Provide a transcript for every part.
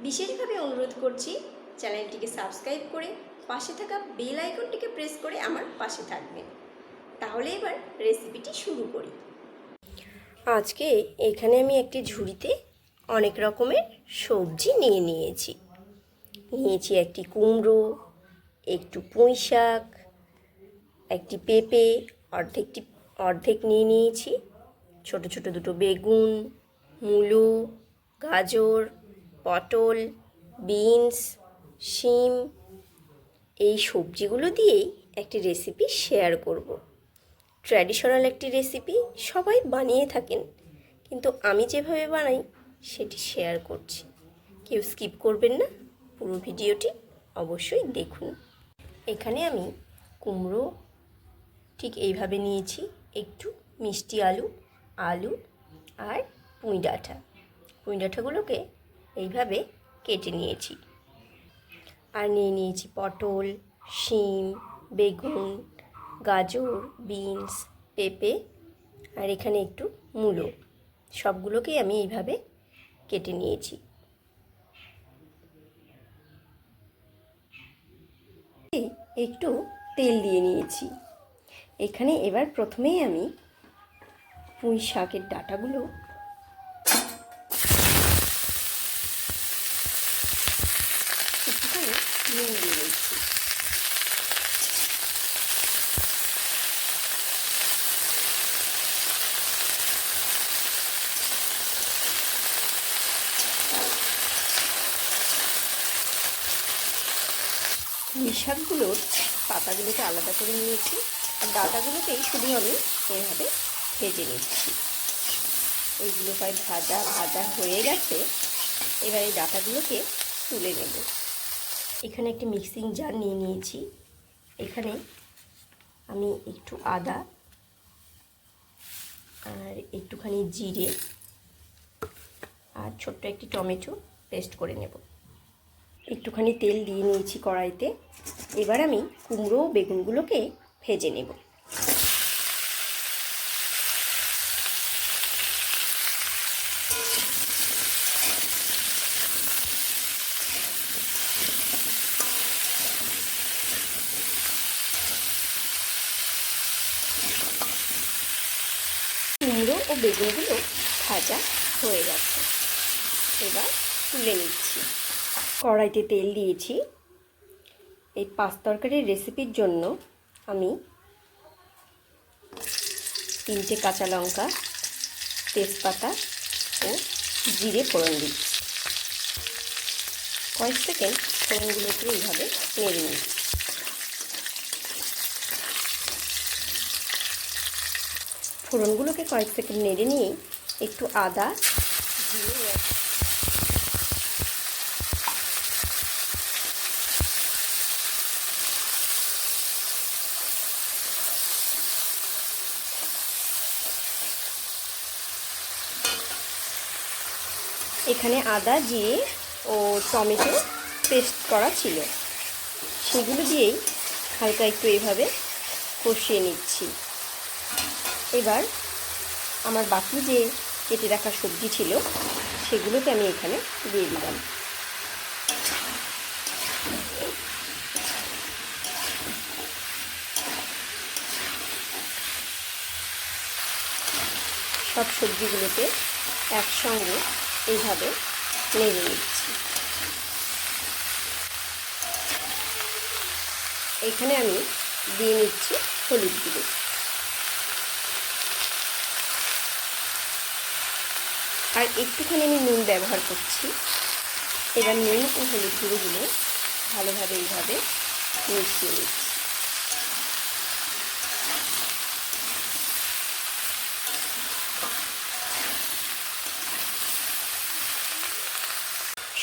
বিশেষভাবে অনুরোধ করছি চ্যানেলটিকে সাবস্ক্রাইব করে পাশে থাকা বেল আইকনটিকে প্রেস করে আমার পাশে থাকবেন। তাহলে এবার রেসিপিটি শুরু করি। আজকে এখানে আমি একটি ঝুড়িতে অনেক রকমের সবজি নিয়ে নিয়েছি। নিয়েছি একটি কুমড়ো, একটু পুঁই শাক, একটি পেঁপে, অর্ধেকটি, অর্ধেক নিয়ে নিয়েছি। ছোট ছোট দুটো বেগুন, মূলো, গাজর পটল, বিনস, শিম, এই সবজিগুলো দিয়েই একটি রেসিপি শেয়ার করব। ট্র্যাডিশনাল একটি রেসিপি সবাই বানিয়ে থাকেন, কিন্তু আমি যেভাবে বানাই সেটি শেয়ার করছি। কেউ স্কিপ করবেন না, পুরো ভিডিওটি অবশ্যই দেখুন। এখানে আমি কুমড়ো ঠিক এইভাবে নিয়েছি, একটু মিষ্টি আলু আলু আর পুঁই ডাঁটা পুঁই ডাঁটাগুলোকে এইভাবে কেটে নিয়েছি। আর নিয়ে নিয়েছি পটল, শিম, বেগুন, গাজর, বিনস, পেঁপে, আর এখানে একটু মূলো। সবগুলোকেই আমি এইভাবে কেটে নিয়েছি। একটু তেল দিয়ে নিয়েছি। এখানে এবার প্রথমেই আমি পুঁই শাকের ডাটাগুলো একটুখানি নুন দিয়ে শাকগুলোর পাতাগুলোকে আলাদা করে নিয়েছি। আর ডাটাগুলোকেই শুধু আমি এভাবে ভেজে নিচ্ছি। এইগুলো প্রায় ভাজা ভাজা হয়ে গেছে। এবার এই ডাটাগুলোকে তুলে নেব। এখানে একটি মিক্সিং জার নিয়ে নিয়েছি। এখানে আমি একটু আদা আর একটুখানি জিরে আর ছোট্ট একটি টমেটো পেস্ট করে নেব। একটুখানি তেল দিয়ে নিয়েছি কড়াইতে। এবার আমি কুমড়ো বেগুনগুলোকে ভেজে নেব। কুমড়ো ও বেগুনগুলো ভাজা হয়ে গেছে। এবার তুলে নিচ্ছি। কড়াইতে তেল দিয়েছি। এই পাঁচ তরকারির রেসিপির জন্য আমি তিনটে কাঁচা লঙ্কা, তেজপাতা ও জিরে ফোড়ন দিচ্ছি। কয়েক সেকেন্ড ফোড়নগুলোকে এইভাবে নেড়ে নিচ্ছি। ফোড়নগুলোকে কয়েক সেকেন্ড নেড়ে নিয়ে একটু আদা এখানে আদা, জিরে ও টমেটো পেস্ট করা ছিল। সেগুলো দিয়েই হালকা একটু এইভাবে কষিয়ে নিচ্ছি। এবার আমার বাকি যে কেটে রাখা সবজি ছিল, সেগুলোকে আমি এখানে দিয়ে দিলাম। সব সবজিগুলোকে একসঙ্গে এইভাবে নেড়ে নিচ্ছি। এখানে আমি দিয়ে নিচ্ছি হলুদ গুঁড়ো। আর একটুখানি আমি নুন ব্যবহার করছি। এবার নুন ও হলুদ গুঁড়োগুলো ভালোভাবে এইভাবে মিশিয়ে নিচ্ছি।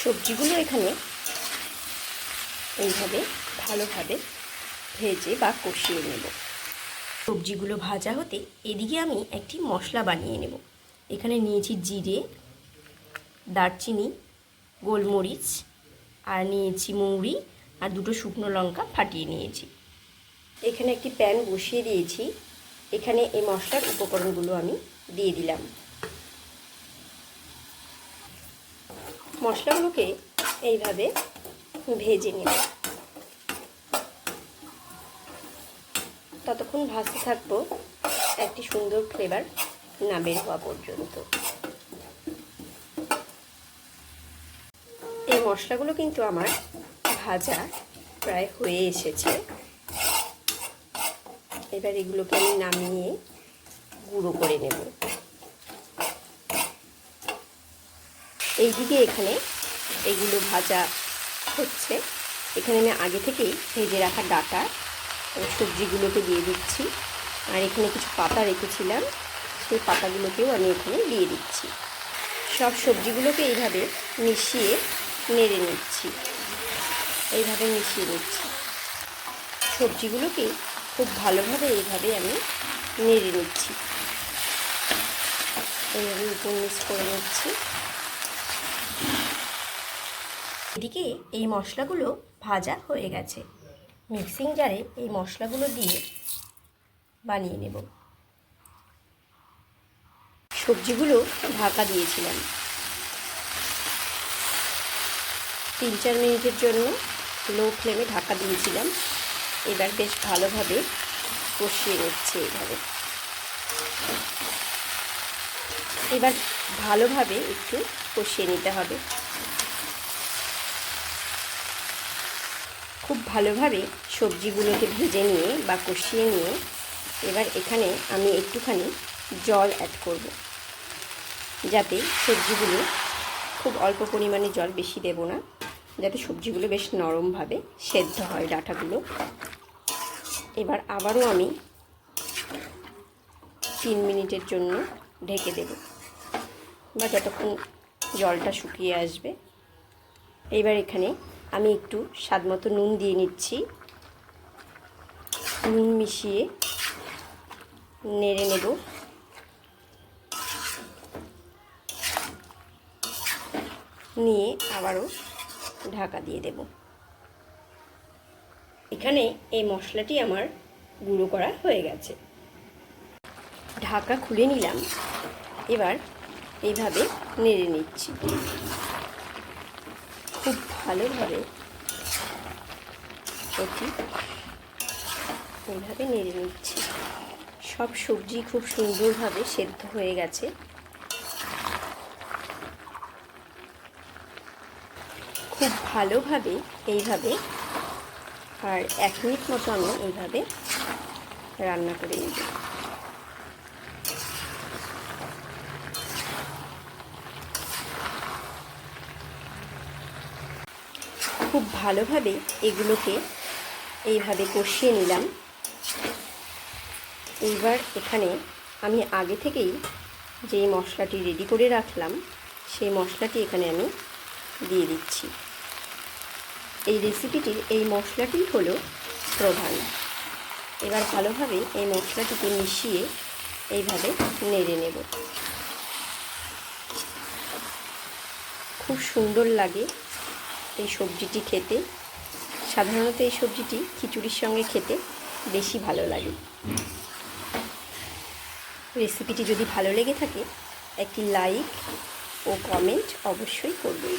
সবজিগুলো এখানে এইভাবে ভালোভাবে ভেজে বা কষিয়ে নেব। সবজিগুলো ভাজা হতে এদিকে আমি একটি মশলা বানিয়ে নেব। এখানে নিয়েছি জিরে, দারচিনি, গোলমরিচ, আর নিয়েছি মৌরি, আর দুটো শুকনো লঙ্কা ফাটিয়ে নিয়েছি। এখানে একটি প্যান বসিয়ে দিয়েছি। এখানে এই মশলার উপকরণগুলো আমি দিয়ে দিলাম। মশলাগুলোকে এইভাবে ভেজে নেব ততক্ষণ ভাজতে থাকব একটি সুন্দর ফ্লেভার না বের হওয়া পর্যন্ত। এই মশলাগুলো কিন্তু আমার ভাজা প্রায় হয়ে এসেছে। এবার এগুলোকে আমি নামিয়ে গুঁড়ো করে নেব। এইদিকে এখানে এগুলো ভাজা হচ্ছে। এখানে আমি আগে থেকেই ভেজে রাখা ডাটা সবজিগুলোকে দিয়ে দিচ্ছি। আর এখানে কিছু পাতা রেখেছিলাম। সেই পাতাগুলোকেও আমি এখানে দিয়ে দিচ্ছি। সব সবজিগুলোকে এইভাবে মিশিয়ে নেড়ে নিচ্ছি। এইভাবে মিশিয়ে নিচ্ছি। সবজিগুলোকে খুব ভালোভাবে এইভাবে আমি নেড়ে নিচ্ছি। এইভাবে উপর মিক্স করে নিচ্ছি। এদিকে এই মশলাগুলো ভাজা হয়ে গেছে। মিক্সিং জারে এই মশলাগুলো দিয়ে বানিয়ে নেব। সবজিগুলো ঢাকা দিয়েছিলাম। তিন চার মিনিটের জন্য লো ফ্লেমে ঢাকা দিয়েছিলাম। এবার বেশ ভালোভাবে কষিয়ে নিচ্ছে এইভাবে। এবার ভালোভাবে একটু কষিয়ে নিতে হবে। খুব ভালোভাবে সবজিগুলোকে ভেজে নিয়ে বা কষিয়ে নিয়ে এবার এখানে আমি একটুখানি জল অ্যাড করব। যাতে সবজিগুলো খুব অল্প পরিমাণে জল বেশি দেব না, যাতে সবজিগুলো বেশ নরমভাবে সেদ্ধ হয় ডাঁটাগুলো। এবার আবারও আমি তিন মিনিটের জন্য ঢেকে দেব, বা যতক্ষণ জলটা শুকিয়ে আসবে। এবার এখানে আমি একটু স্বাদ মতো নুন দিয়ে নিচ্ছি। নুন মিশিয়ে নেড়ে নেব। নিয়ে আবারও ঢাকা দিয়ে দেব। এখানে এই মশলাটি আমার গুঁড়ো করা হয়ে গেছে। ঢাকা খুলে নিলাম। এবার এইভাবে নেড়ে নিচ্ছি। খুব ভালোভাবে এটি এইভাবে নেড়ে নিচ্ছি। সব সবজি খুব সুন্দরভাবে সেদ্ধ হয়ে গেছে। খুব ভালোভাবে এইভাবে, আর এক মিনিট মতো আমি এইভাবে রান্না করে নেব। খুব ভালোভাবে এগুলোকে এইভাবে কষিয়ে নিলাম। এইবার এখানে আমি আগে থেকেই যেই মশলাটি রেডি করে রাখলাম, সেই মশলাটি এখানে আমি দিয়ে দিচ্ছি। এই রেসিপিটির এই মশলাটি হলো প্রধান। এবার ভালোভাবে এই মশলাটিকে মিশিয়ে এইভাবে নেড়ে নেব। খুব সুন্দর লাগে এই সবজিটি খেতে। সাধারণত এই সবজিটি খিচুড়ির সঙ্গে খেতে বেশি ভালো লাগে। রেসিপিটি যদি ভালো লেগে থাকে, একটি লাইক ও কমেন্ট অবশ্যই করবেন।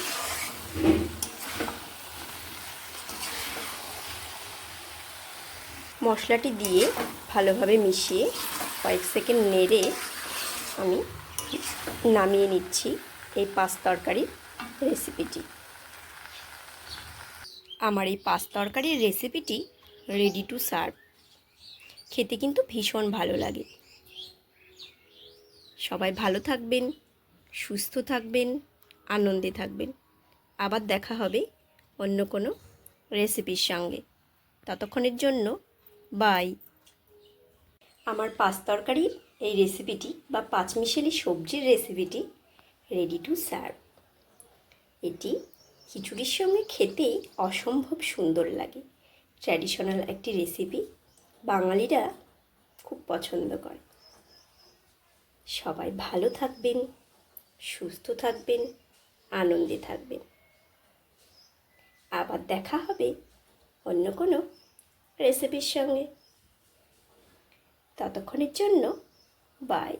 মশলাটি দিয়ে ভালোভাবে মিশিয়ে কয়েক সেকেন্ড নেড়ে আমি নামিয়ে নিচ্ছি এই পাঁচ তরকারির রেসিপিটি। আমার এই পাঁচ তরকারির রেসিপিটি রেডি টু সার্ভ খেতে কিন্তু ভীষণ ভালো লাগে। সবাই ভালো থাকবেন, সুস্থ থাকবেন, আনন্দে থাকবেন। আবার দেখা হবে অন্য কোনো রেসিপির সঙ্গে। ততক্ষণের জন্য বাই। আমার পাঁচ তরকারির এই রেসিপিটি বা পাঁচমিশালি সবজির রেসিপিটি রেডি টু সার্ভ এটি খিচুড়ির সঙ্গে খেতে অসম্ভব সুন্দর লাগে। ট্র্যাডিশনাল একটি রেসিপি বাঙালিরা খুব পছন্দ করে। সবাই ভালো থাকবেন, সুস্থ থাকবেন, আনন্দে থাকবেন। আবার দেখা হবে অন্য কোনো রেসিপির সঙ্গে। ততক্ষণের জন্য বাই